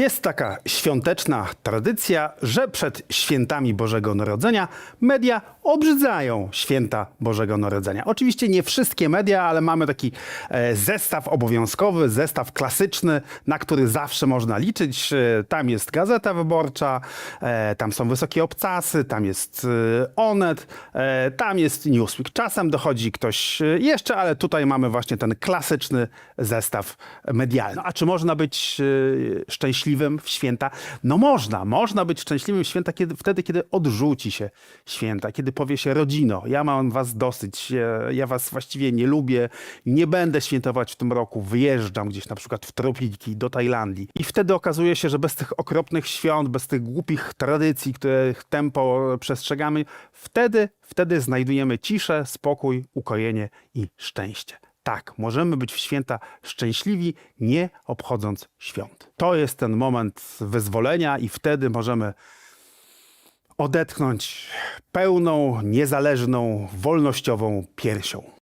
Jest taka świąteczna tradycja, że przed świętami Bożego Narodzenia media obrzydzają święta Bożego Narodzenia. Oczywiście nie wszystkie media, ale mamy taki e, zestaw obowiązkowy, zestaw klasyczny, na który zawsze można liczyć. E, tam jest Gazeta Wyborcza, e, tam są wysokie obcasy, tam jest Onet, tam jest Newsweek. Czasem dochodzi ktoś jeszcze, ale tutaj mamy właśnie ten klasyczny zestaw medialny. A czy można być e, szczęśliwym w święta? No można. Można być szczęśliwym w święta kiedy, wtedy, kiedy odrzuci się święta, kiedy powie się rodzino, ja mam was dosyć, ja, was właściwie nie lubię, nie będę świętować w tym roku, wyjeżdżam gdzieś na przykład w tropiki do Tajlandii. I wtedy okazuje się, że bez tych okropnych świąt, bez tych głupich tradycji, których tempo przestrzegamy, wtedy, wtedy znajdujemy ciszę, spokój, ukojenie i szczęście. Tak, możemy być w święta szczęśliwi, nie obchodząc świąt. To jest ten moment wyzwolenia, i wtedy możemy odetchnąć pełną, niezależną, wolnościową piersią.